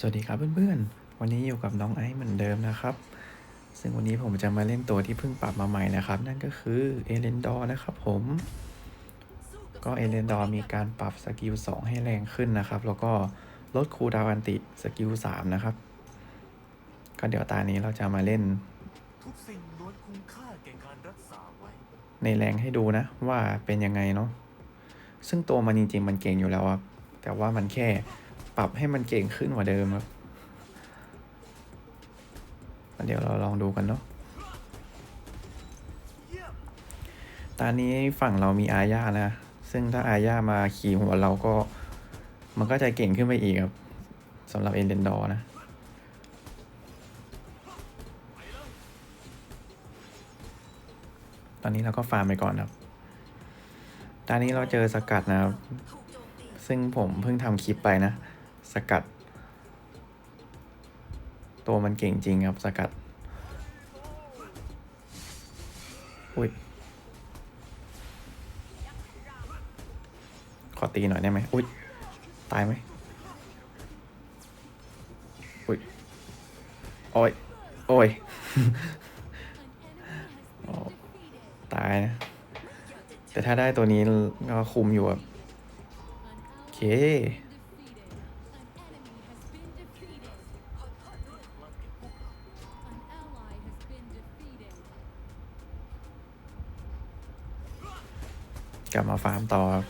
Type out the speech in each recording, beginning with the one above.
สวัสดีครับเพื่อนๆ วันนี้อยู่กับน้องไอซ์เหมือนเดิมนะครับ ซึ่งวันนี้ผมจะมาเล่นตัวที่เพิ่งปรับมาใหม่นะครับ นั่นก็คือเอเลนดอร์นะครับผม ก็เอเลนดอร์มีการปรับสกิล2ให้แรงขึ้นนะครับ แล้วก็ลดคูดาวันติสกิล3นะครับ ก็เดี๋ยวตานี้เราจะมาเล่น ในแรงให้ดูนะว่าเป็นยังไงเนาะ ซึ่งตัวมันจริงๆมันเก่งอยู่แล้วครับ แต่ว่ามันแค่ ปรับให้มันเก่งขึ้นกว่าเดิมครับเดี๋ยวเราลองดูกันเนาะตอนนี้ฝั่งเรามีอาญานะ ซึ่งถ้าอาญามาขี่หัวเราก็ มันก็จะเก่งขึ้นไปอีกครับสำหรับเอเลนดอนะตอนนี้เราก็ฟาร์มไปก่อนครับ ตอนนี้เราเจอสกัดนะครับ ซึ่งผมเพิ่งทำคลิปไปนะ สกัด ตัวมันเก่งจริงครับสกัด อุ้ย ขอตีหน่อยได้ไหมอุ้ย ตายไหมอุ้ย โอ้ย โอ้ยตายนะ แต่ถ้าได้ตัวนี้ก็คุมอยู่แบบโอเค จะมาฟาร์มต่อครับ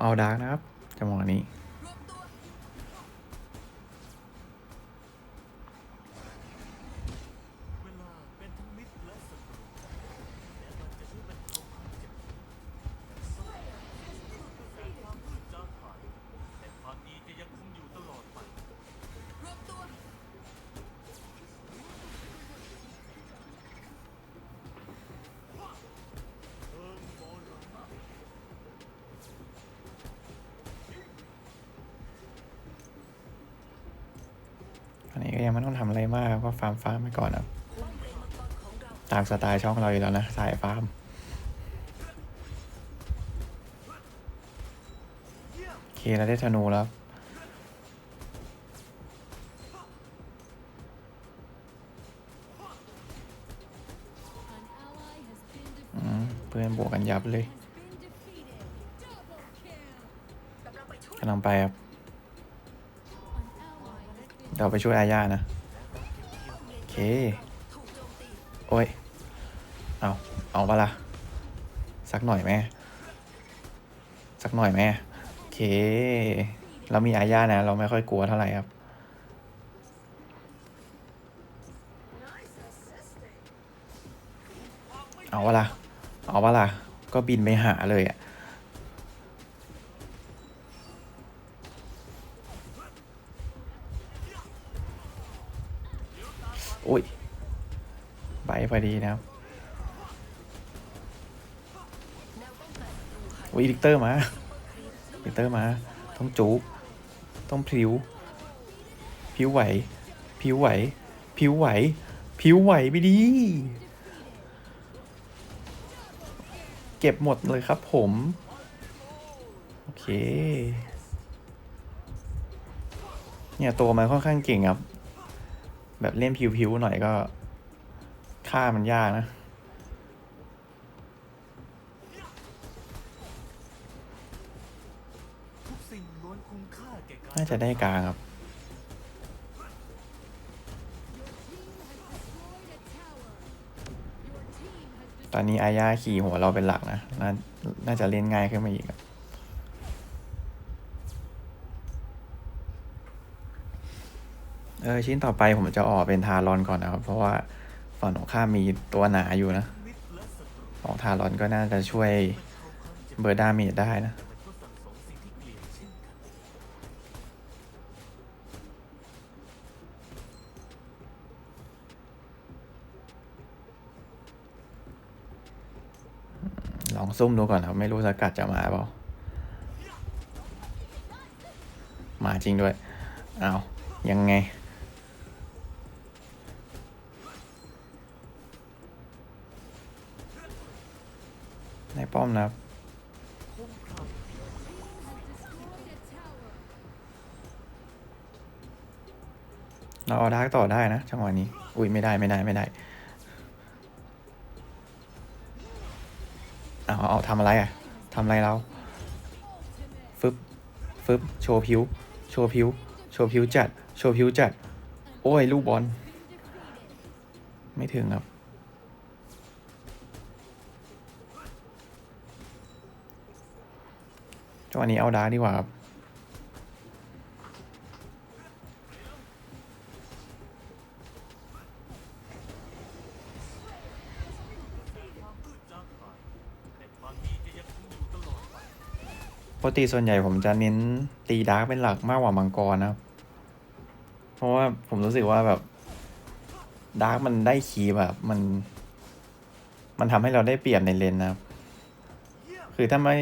เอาดาร์กนะครับจังหวะนี้ นนี้ก็ยังไม่ต้องทำอะไรมากครับก็ฟาร์มฟาร์มไปก่อนครับตามสไตล์ช่องเราอยู่แล้วนะสายฟาร์มโอเคเราได้ธนูแล้วครับอืมเพื่อนบวกกันยับเลยกำลังไปครับ เดี๋ยวไปช่วยอาญานะ โอเค โอ้ย เอา เอาปะละ่ะ สักหน่อยแม่ สักหน่อยแม่ โอเค เรามีอาญานะ เราไม่ค่อยกลัวเท่าไหร่ครับ เอาปะละ่ะ เอาปะละ่ะ ก็บินไปหาเลยอะ่ะ อุ้ยใบพอดีนะครับอุ้ยลิกเตอร์มาลิกเตอร์มา ต้องจูบต้องพริ้วพิวไหวพิวไหวพิวไหวพิวไหวไปดี เก็บหมดเลยครับผม โอเค เนี่ยตัวมันค่อนข้างเก่งครับ แบบเล่นผิวๆหน่อยก็ฆ่ามันยากนะ น่าจะได้กลางครับ ตอนนี้อาญาขี่หัวเราเป็นหลักนะนาน่าจะเล่นง่ายขึ้นมาอีกครับ ออชิ้นต่อไปผมจะออกเป็นทารอนก่อนนะครับ เพราะว่าฝั่งของข้ามีตัวหนาอยู่นะมิตรและศัตรูของทารอนก็น่าจะช่วยเบอร์ดาเมจได้นะลองซุ่มดูก่อนครับ ไม่รู้สกัดจะมาเปล่า มาจริงด้วย เอายังไง ในป้อมนะครับเราเอาดาร์กต่อได้นะจังหวะนี้ อุ้ยไม่ได้ไม่ได้ไม่ได้เอาเอาเอาทำอะไรอะทำอะไรเราฟึบฟึบโชว์ผิว โชว์ผิว โชว์ผิวจัด โชว์ผิวจัด โอ้ย ลูกบอล ไม่ถึงครับ จังหวนี้เอาดาร์กดีกว่าครับปกติส่วนใหญ่ผมจะเน้นตีดาร์กเป็นหลักมากกว่ามังกรนะ เพราะว่าผมรู้สึกว่าแบบดาร์กมันได้คีแบบมัน มันทำให้เราได้เปรียบในเลนนะครับ คือถ้าไม่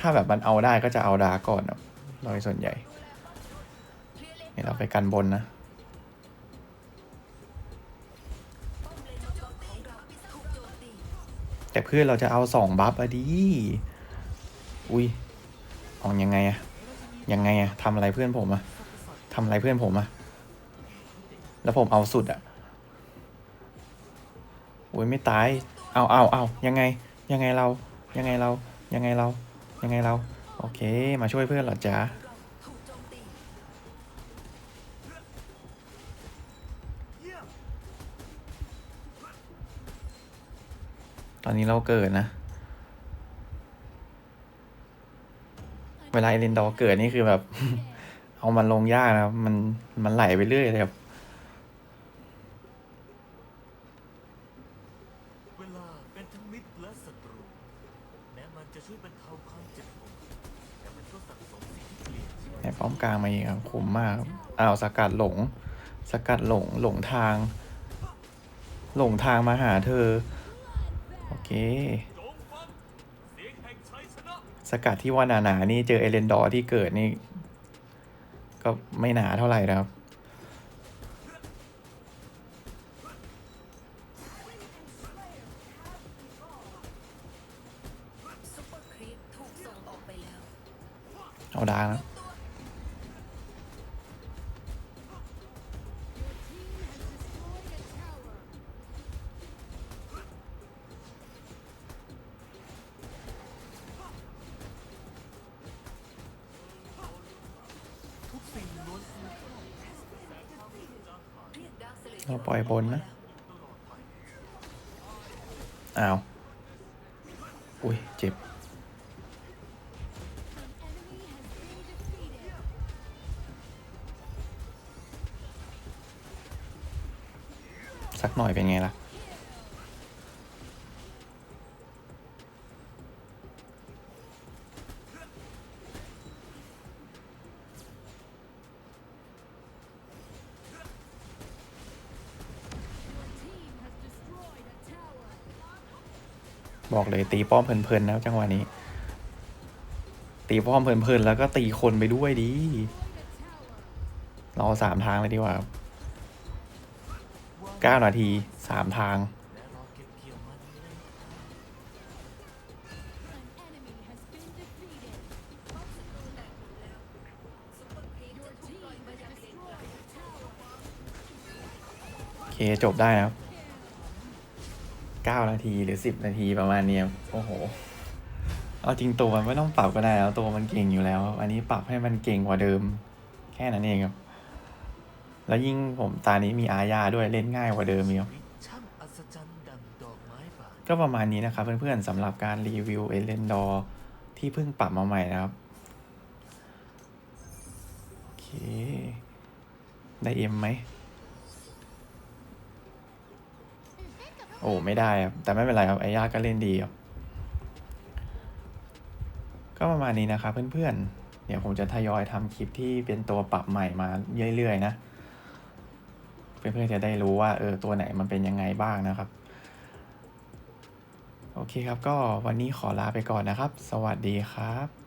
ถ้าแบบมันเอาได้ก็จะเอาดาก่อนครับโดยส่วนใหญ่นี่เราไปกันบนนะ แต่เพื่อนเราจะเอาสองบัฟอะดีอุ้ยออกยังไงอะยังไงอะทำอะไรเพื่อนผมอะทำอะไรเพื่อนผมอะแล้วผมเอาสุดอะอุ้ยไม่ตาย เอาเอาเอายังไง ยังไงเรา ยังไงเรา ยังไงเรา ยังไงเรา โอเค มาช่วยเพื่อนหรอจ๊ะตอนนี้เราเกิดนะ เวลาเอลินดอเกิดนี่คือแบบ เอามันลงยากนะมันมันไหลไปเรื่อยเลยครับ เวลาเป็นทั้งมิตรและศัตรู แม้มันจะช่วยบรรเทาความเจ็บปวดแต่มันก็สั่งสมสิ่งที่เก ส่ป้อมกลางมาเอีกครับคุ้มมากอ้าวสกัดหลง สกัดหลงหลงทาง หลงทางมาหาเธอ โอเค สกัดที่ว่าหนาๆนี่เจอเอเลนดอร์ที่เกิดนี่ ก็ไม่หนาเท่าไหร่นะครับเอร์ครีปถูกส่งออกไปแล้ว เราปล่อยบนนะอดไปอ้าวอุ้ย เจ็บ สักหน่อยเป็นไงล่ะ บอกเลยตีป้อมเพลินๆนะจังหวะนี้ ตีป้อมเพลินๆแล้วก็ตีคนไปด้วยดีเราสามทางเลยดีกว่าเก้านาทีสามทางและรอเก็บเกี่ยวมันในซุปเปอร์ครีปจะถูกปล่อยมายังเลนกลางโอเค จบได้นะครับ เก้านาทีหรือสิบนาทีประมาณนี้โอ้โห เอาจริงตัวมันไม่ต้องปรับก็ได้แล้วตัวมันเก่งอยู่แล้ว อันนี้ปรับให้มันเก่งกว่าเดิม แค่นั้นเองครับ แล้วยิ่งผมตานี้มีอาญาด้วยเล่นง่ายกว่าเดิมอีกครับวิช่างอัศจรรย์ดังดอก็ประมาณนี้นะครับ เพื่อนๆสำหรับการรีวิวเอเลนดอร์ที่เพิ่งปรับมาใหม่นะครับโอเค ได้เอ็มไหม โอ้ไม่ได้ครับ แต่ไม่เป็นไรครับไอ้ย่าก็เล่นดีครับ ก็ประมาณนี้นะครับเพื่อนๆ เดี๋ยวผมจะทยอยทำคลิปที่เป็นตัวปรับใหม่มาเรื่อยๆนะ เพื่อนๆจะได้รู้ว่าเออตัวไหนมันเป็นยังไงบ้างนะครับ โอเคครับก็วันนี้ขอลาไปก่อนนะครับ สวัสดีครับ